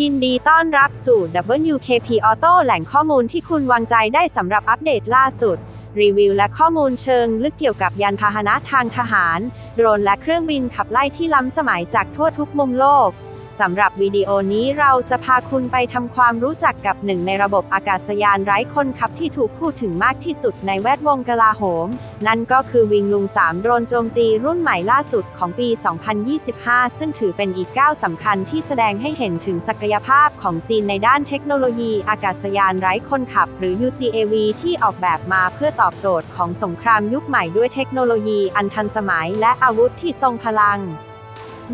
ยินดีต้อนรับสู่ WKP Auto แหล่งข้อมูลที่คุณวางใจได้สำหรับอัปเดตล่าสุด รีวิวและข้อมูลเชิงลึกเกี่ยวกับยานพาหนะทางทหาร โดรนและเครื่องบินขับไล่ที่ล้ำสมัยจากทั่วทุกมุมโลก สำหรับวิดีโอนี้เราจะพาคุณไปทำความรู้จักกับหนึ่งในระบบอากาศยานไร้คนขับที่ถูกพูดถึงมากที่สุดในแวดวงกลาโหม นั่นก็คือวิงลุง 3 โดรนโจมตีรุ่นใหม่ล่าสุดของปี 2025 ซึ่งถือเป็นอีกก้าวสำคัญที่แสดงให้เห็นถึงศักยภาพของจีนในด้านเทคโนโลยีอากาศยานไร้คนขับ หรือ UCAV ที่ออกแบบมาเพื่อตอบโจทย์ของสงครามยุคใหม่ด้วยเทคโนโลยีอันทันสมัยและอาวุธที่ทรงพลัง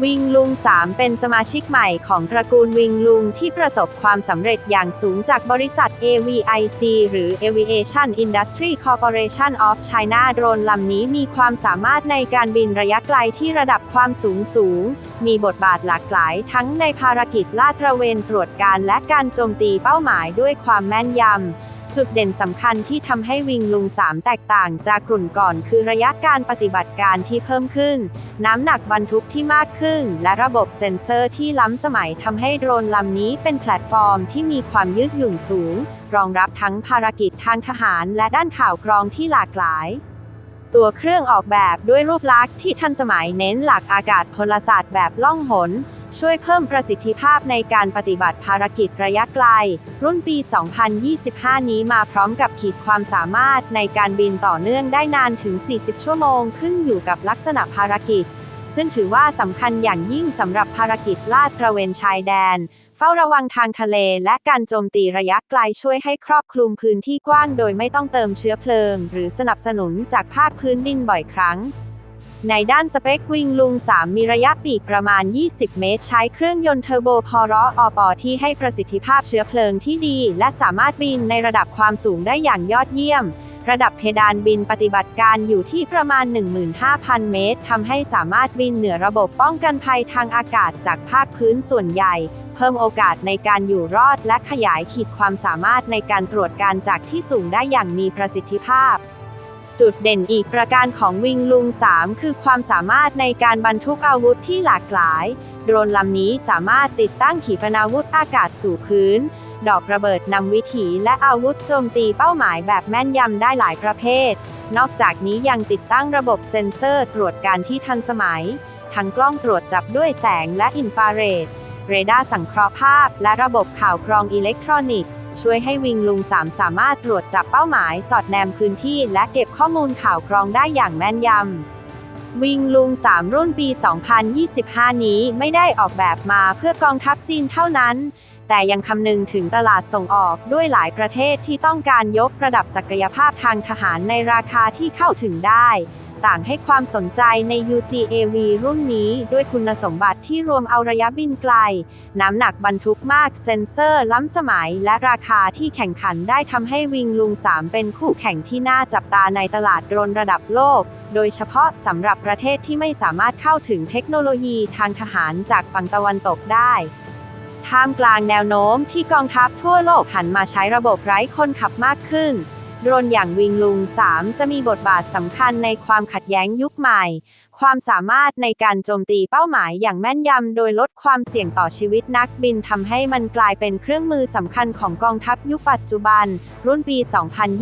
วิงลุง 3 เป็นสมาชิกใหม่ของตระกูลวิงลุงที่ประสบความสำเร็จอย่างสูงจากบริษัท AVIC หรือ Aviation Industry Corporation of China โดรนลำนี้มีความสามารถในการบินระยะไกลที่ระดับความสูงสูง มีบทบาทหลากหลายทั้งในภารกิจลาดตระเวนตรวจการและการโจมตีเป้าหมายด้วยความแม่นยำ จุดเด่นสำคัญที่ทำให้วิงลุง 3 แตกต่างจากกลุ่มก่อนคือระยะการปฏิบัติการที่เพิ่มขึ้น น้ำหนักบรรทุกที่มากขึ้น และระบบเซ็นเซอร์ที่ล้ำสมัยทำให้โดรนลำนี้เป็นแพลตฟอร์มที่มีความยืดหยุ่นสูง รองรับทั้งภารกิจทางทหารและด้านข่าวกรองที่หลากหลาย ตัวเครื่องออกแบบด้วยรูปลักษณ์ที่ทันสมัยเน้นหลักอากาศพลศาสตร์แบบล่องหน ช่วยเพิ่มประสิทธิภาพในการปฏิบัติภารกิจระยะไกล รุ่นปี 2025 นี้มาพร้อมกับขีดความสามารถในการบินต่อเนื่องได้นานถึง 40 ชั่วโมง ขึ้นอยู่กับลักษณะภารกิจ ซึ่งถือว่าสำคัญอย่างยิ่งสำหรับภารกิจลาดตระเวนชายแดน เฝ้าระวังทางทะเลและการโจมตีระยะไกลช่วยให้ครอบคลุมพื้นที่กว้างโดยไม่ต้องเติมเชื้อเพลิง หรือสนับสนุนจากภาคพื้นดินบ่อยครั้ง ในด้านสเปควิงลุง 3 มีระยะปีกประมาณ 20 เมตร ใช้เครื่องยนต์เทอร์โบพอรออปอที่ให้ประสิทธิภาพเชื้อเพลิงที่ดี และสามารถบินในระดับความสูงได้อย่างยอดเยี่ยม ระดับเพดานบินปฏิบัติการอยู่ที่ประมาณ 15,000 เมตรทำให้สามารถบินเหนือระบบป้องกันภัยทางอากาศจากภาคพื้นส่วนใหญ่ เพิ่มโอกาสในการอยู่รอดและขยายขีดความสามารถในการตรวจการจากที่สูงได้อย่างมีประสิทธิภาพ จุดเด่นอีกประการของวิงลุง 3 คือความสามารถในการบรรทุกอาวุธที่หลากหลาย โดรนลำนี้สามารถติดตั้งขีปนาวุธอากาศสู่พื้น ดอกระเบิดนำวิถีและอาวุธโจมตีเป้าหมายแบบแม่นยำได้หลายประเภท นอกจากนี้ยังติดตั้งระบบเซ็นเซอร์ตรวจการที่ทันสมัย ทั้งกล้องตรวจจับด้วยแสงและอินฟราเรด เรดาร์สังเคราะห์ภาพ และระบบข่าวกรองอิเล็กทรอนิกส์ ช่วยให้วิงลุง 3 สามารถตรวจจับเป้าหมาย สอดแนมพื้นที่ และเก็บข้อมูลข่าวกรองได้อย่างแม่นยำ วิงลุง 3 รุ่นปี 2025 นี้ไม่ได้ออกแบบมาเพื่อกองทัพจีนเท่านั้น แต่ยังคำนึงถึงตลาดส่งออกด้วยหลายประเทศที่ต้องการยกระดับศักยภาพทางทหารในราคาที่เข้าถึงได้ ต่างให้ความสนใจใน UCAV รุ่นนี้ด้วยคุณสมบัติที่รวมเอาระยะบินไกล น้ำหนักบรรทุกมากเซ็นเซอร์ล้ำสมัย และราคาที่แข่งขันได้ทำให้วิงลุง 3 เป็นคู่แข่งที่น่าจับตาในตลาดโดรนระดับโลก โดยเฉพาะสำหรับประเทศที่ไม่สามารถเข้าถึงเทคโนโลยีทางทหารจากฝั่งตะวันตกได้ท่ามกลางแนวโน้มที่กองทัพทั่วโลกหันมาใช้ระบบไร้คนขับมากขึ้น รนอย่างวิงลุง 3 จะมีบทบาทสำคัญในความขัดแย้งยุคใหม่ ความสามารถในการโจมตีเป้าหมายอย่างแม่นยำโดยลดความเสี่ยงต่อชีวิตนักบินทำให้มันกลายเป็นเครื่องมือสำคัญของกองทัพยุคปัจจุบัน รุ่นปี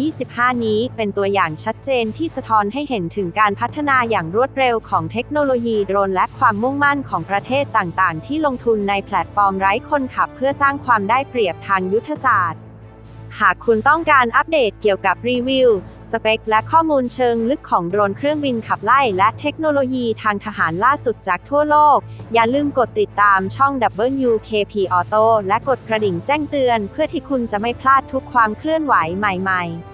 2025 นี้เป็นตัวอย่างชัดเจนที่สะท้อนให้เห็นถึงการพัฒนาอย่างรวดเร็วของเทคโนโลยีโดรนและความมุ่งมั่นของประเทศต่างๆ ที่ลงทุนในแพลตฟอร์มไร้คนขับ เพื่อสร้างความได้เปรียบทางยุทธศาสตร์ หากคุณต้องการอัปเดตเกี่ยวกับรีวิว สเปค และข้อมูลเชิงลึกของโดรนเครื่องบินขับไล่และเทคโนโลยีทางทหารล่าสุดจากทั่วโลก อย่าลืมกดติดตามช่อง WKP Auto และกดกระดิ่งแจ้งเตือน เพื่อที่คุณจะไม่พลาดทุกความเคลื่อนไหวใหม่ ๆ